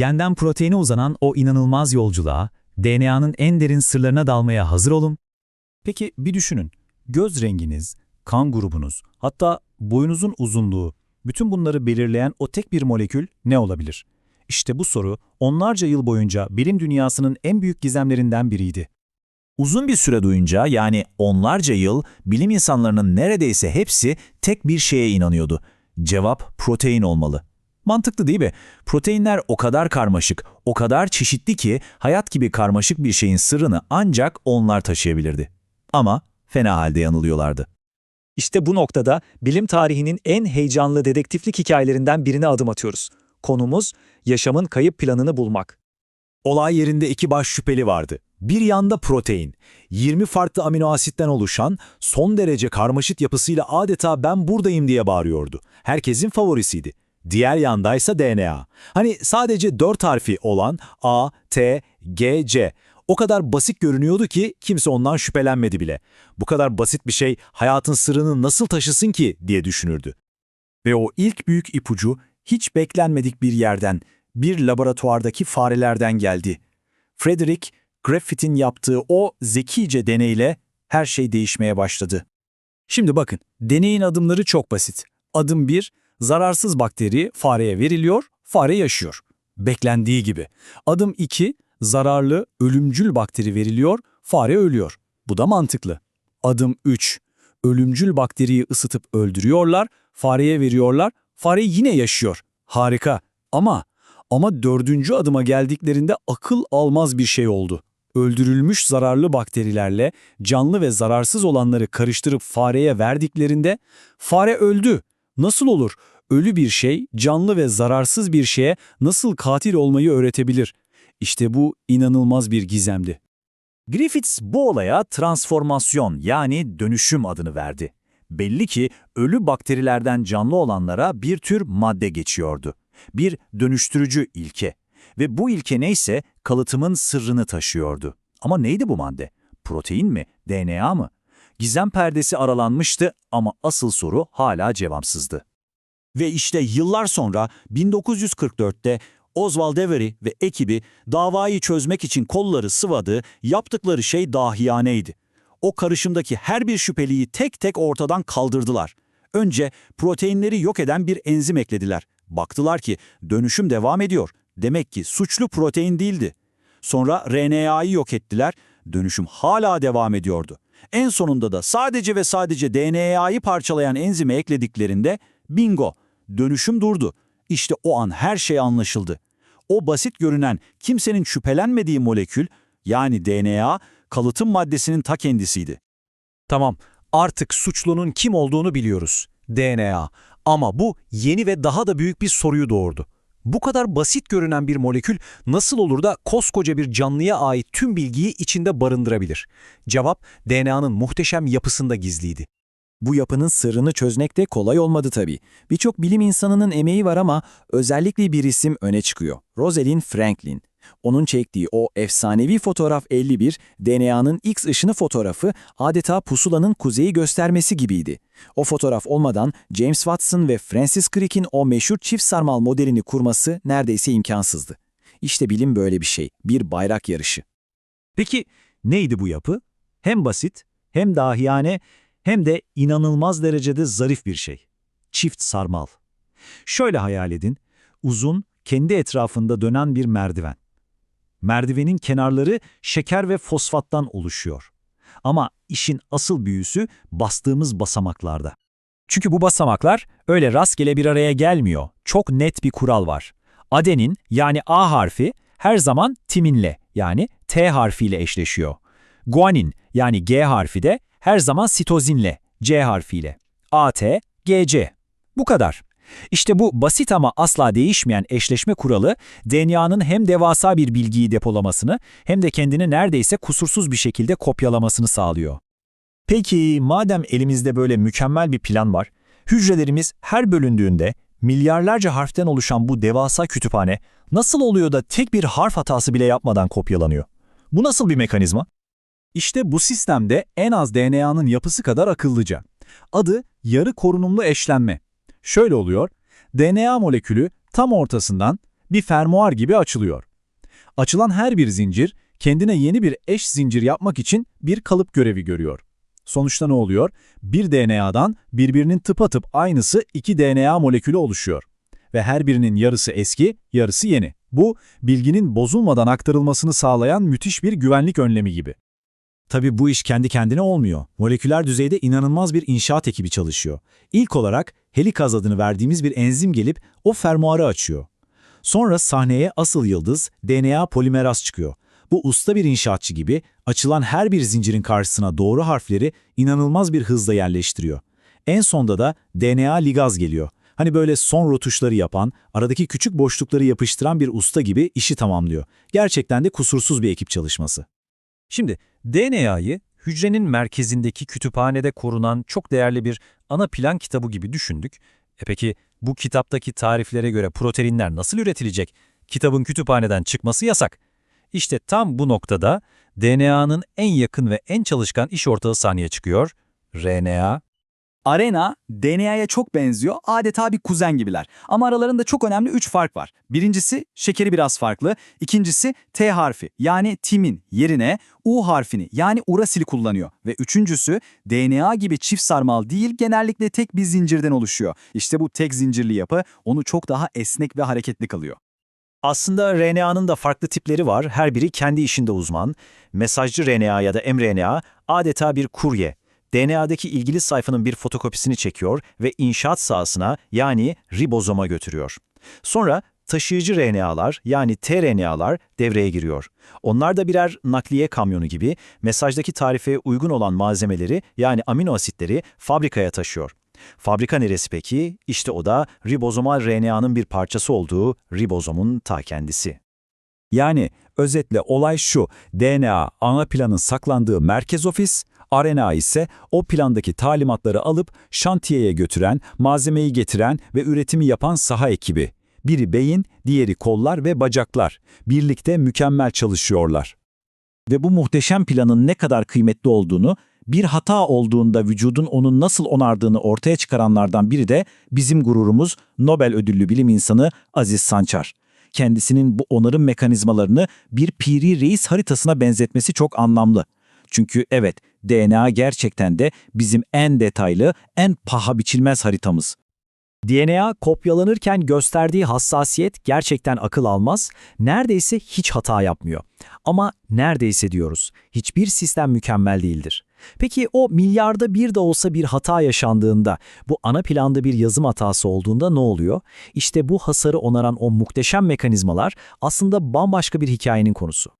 Genden proteine uzanan o inanılmaz yolculuğa, DNA'nın en derin sırlarına dalmaya hazır olun. Peki bir düşünün. Göz renginiz, kan grubunuz, hatta boyunuzun uzunluğu, bütün bunları belirleyen o tek bir molekül ne olabilir? İşte bu soru onlarca yıl boyunca bilim dünyasının en büyük gizemlerinden biriydi. Uzun bir süre duyunca yani onlarca yıl bilim insanlarının neredeyse hepsi tek bir şeye inanıyordu. Cevap protein olmalı. Mantıklı değil mi? Proteinler o kadar karmaşık, o kadar çeşitli ki hayat gibi karmaşık bir şeyin sırrını ancak onlar taşıyabilirdi. Ama fena halde yanılıyorlardı. İşte bu noktada bilim tarihinin en heyecanlı dedektiflik hikayelerinden birine adım atıyoruz. Konumuz yaşamın kayıp planını bulmak. Olay yerinde iki baş şüpheli vardı. Bir yanda protein, 20 farklı amino asitten oluşan son derece karmaşık yapısıyla adeta ben buradayım diye bağırıyordu. Herkesin favorisiydi. Diğer yandaysa DNA. Hani sadece 4 harfi olan A, T, G, C. O kadar basit görünüyordu ki kimse ondan şüphelenmedi bile. Bu kadar basit bir şey hayatın sırrını nasıl taşısın ki diye düşünürdü. Ve o ilk büyük ipucu hiç beklenmedik bir yerden, bir laboratuvardaki farelerden geldi. Frederick Griffith'in yaptığı o zekice deneyle her şey değişmeye başladı. Şimdi bakın, deneyin adımları çok basit. Adım 1, zararsız bakteri fareye veriliyor, fare yaşıyor. Beklendiği gibi. Adım 2, zararlı, ölümcül bakteri veriliyor, fare ölüyor. Bu da mantıklı. Adım 3, ölümcül bakteriyi ısıtıp öldürüyorlar, fareye veriyorlar, fare yine yaşıyor. Harika. Ama, ama dördüncü adıma geldiklerinde akıl almaz bir şey oldu. Öldürülmüş zararlı bakterilerle canlı ve zararsız olanları karıştırıp fareye verdiklerinde fare öldü. Nasıl olur? Ölü bir şey canlı ve zararsız bir şeye nasıl katil olmayı öğretebilir? İşte bu inanılmaz bir gizemdi. Griffiths bu olaya transformasyon yani dönüşüm adını verdi. Belli ki ölü bakterilerden canlı olanlara bir tür madde geçiyordu. Bir dönüştürücü ilke. Ve bu ilke neyse kalıtımın sırrını taşıyordu. Ama neydi bu madde? Protein mi? DNA mı? Gizem perdesi aralanmıştı ama asıl soru hala cevapsızdı. Ve işte yıllar sonra 1944'te Oswald Avery ve ekibi davayı çözmek için kolları sıvadı, yaptıkları şey dahiyaneydi. O karışımdaki her bir şüpheliyi tek tek ortadan kaldırdılar. Önce proteinleri yok eden bir enzim eklediler. Baktılar ki dönüşüm devam ediyor. Demek ki suçlu protein değildi. Sonra RNA'yı yok ettiler. Dönüşüm hala devam ediyordu. En sonunda da sadece ve sadece DNA'yı parçalayan enzimi eklediklerinde bingo, dönüşüm durdu. İşte o an her şey anlaşıldı. O basit görünen, kimsenin şüphelenmediği molekül, yani DNA, kalıtım maddesinin ta kendisiydi. Tamam, artık suçlunun kim olduğunu biliyoruz. DNA. Ama bu yeni ve daha da büyük bir soruyu doğurdu. Bu kadar basit görünen bir molekül nasıl olur da koskoca bir canlıya ait tüm bilgiyi içinde barındırabilir? Cevap DNA'nın muhteşem yapısında gizliydi. Bu yapının sırrını çözmek de kolay olmadı tabii. Birçok bilim insanının emeği var ama özellikle bir isim öne çıkıyor. Rosalind Franklin. Onun çektiği o efsanevi fotoğraf 51, DNA'nın X ışını fotoğrafı adeta pusulanın kuzeyi göstermesi gibiydi. O fotoğraf olmadan James Watson ve Francis Crick'in o meşhur çift sarmal modelini kurması neredeyse imkansızdı. İşte bilim böyle bir şey, bir bayrak yarışı. Peki neydi bu yapı? Hem basit, hem dahiyane, hem de inanılmaz derecede zarif bir şey. Çift sarmal. Şöyle hayal edin, uzun, kendi etrafında dönen bir merdiven. Merdivenin kenarları şeker ve fosfattan oluşuyor. Ama işin asıl büyüsü bastığımız basamaklarda. Çünkü bu basamaklar öyle rastgele bir araya gelmiyor. Çok net bir kural var. Adenin yani A harfi her zaman timinle yani T harfiyle eşleşiyor. Guanin yani G harfi de her zaman sitozinle C harfiyle. AT, GC. Bu kadar. İşte bu basit ama asla değişmeyen eşleşme kuralı DNA'nın hem devasa bir bilgiyi depolamasını hem de kendini neredeyse kusursuz bir şekilde kopyalamasını sağlıyor. Peki madem elimizde böyle mükemmel bir plan var, hücrelerimiz her bölündüğünde milyarlarca harften oluşan bu devasa kütüphane nasıl oluyor da tek bir harf hatası bile yapmadan kopyalanıyor? Bu nasıl bir mekanizma? İşte bu sistemde en az DNA'nın yapısı kadar akıllıca. Adı yarı korunumlu eşlenme. Şöyle oluyor, DNA molekülü tam ortasından Bir fermuar gibi açılıyor. Açılan her bir zincir kendine yeni bir eş zincir yapmak için bir kalıp görevi görüyor. Sonuçta ne oluyor? Bir DNA'dan birbirinin tıpatıp aynısı iki DNA molekülü oluşuyor. Ve her birinin yarısı eski, yarısı yeni. Bu, bilginin bozulmadan aktarılmasını sağlayan müthiş bir güvenlik önlemi gibi. Tabii bu iş kendi kendine olmuyor. Moleküler düzeyde inanılmaz bir inşaat ekibi çalışıyor. İlk olarak helikaz adını verdiğimiz bir enzim gelip o fermuarı açıyor. Sonra sahneye asıl yıldız DNA polimeraz çıkıyor. Bu usta bir inşaatçı gibi açılan her bir zincirin karşısına doğru harfleri inanılmaz bir hızla yerleştiriyor. En sonda da DNA ligaz geliyor. Hani böyle son rotuşları yapan, aradaki küçük boşlukları yapıştıran bir usta gibi işi tamamlıyor. Gerçekten de kusursuz bir ekip çalışması. Şimdi DNA'yı hücrenin merkezindeki kütüphanede korunan çok değerli bir ana plan kitabı gibi düşündük. E peki bu kitaptaki tariflere göre proteinler nasıl üretilecek? Kitabın kütüphaneden çıkması yasak. İşte tam bu noktada DNA'nın en yakın ve en çalışkan iş ortağı sahneye çıkıyor. RNA. Arena, DNA'ya çok benziyor, adeta bir kuzen gibiler. Ama aralarında çok önemli üç fark var. Birincisi, şekeri biraz farklı. İkincisi, T harfi yani timin yerine U harfini yani urasili kullanıyor. Ve üçüncüsü, DNA gibi çift sarmal değil, genellikle tek bir zincirden oluşuyor. İşte bu tek zincirli yapı onu çok daha esnek ve hareketli kılıyor. Aslında RNA'nın da farklı tipleri var. Her biri kendi işinde uzman. Mesajcı RNA ya da mRNA adeta bir kurye. DNA'daki ilgili sayfanın bir fotokopisini çekiyor ve inşaat sahasına yani ribozoma götürüyor. Sonra taşıyıcı RNA'lar yani tRNA'lar devreye giriyor. Onlar da birer nakliye kamyonu gibi mesajdaki tarife uygun olan malzemeleri yani amino asitleri fabrikaya taşıyor. Fabrika neresi peki? İşte o da ribozomal RNA'nın bir parçası olduğu ribozomun ta kendisi. Yani özetle olay şu, DNA ana planın saklandığı merkez ofis, RNA ise o plandaki talimatları alıp şantiyeye götüren, malzemeyi getiren ve üretimi yapan saha ekibi. Biri beyin, diğeri kollar ve bacaklar. Birlikte mükemmel çalışıyorlar. Ve bu muhteşem planın ne kadar kıymetli olduğunu, bir hata olduğunda vücudun onu nasıl onardığını ortaya çıkaranlardan biri de bizim gururumuz Nobel ödüllü bilim insanı Aziz Sançar. Kendisinin bu onarım mekanizmalarını bir piri reis haritasına benzetmesi çok anlamlı. Çünkü evet, DNA gerçekten de bizim en detaylı, en paha biçilmez haritamız. DNA kopyalanırken gösterdiği hassasiyet gerçekten akıl almaz, neredeyse hiç hata yapmıyor. Ama neredeyse diyoruz, hiçbir sistem mükemmel değildir. Peki o milyarda bir de olsa bir hata yaşandığında, bu ana planda bir yazım hatası olduğunda ne oluyor? İşte bu hasarı onaran o muhteşem mekanizmalar aslında bambaşka bir hikayenin konusu.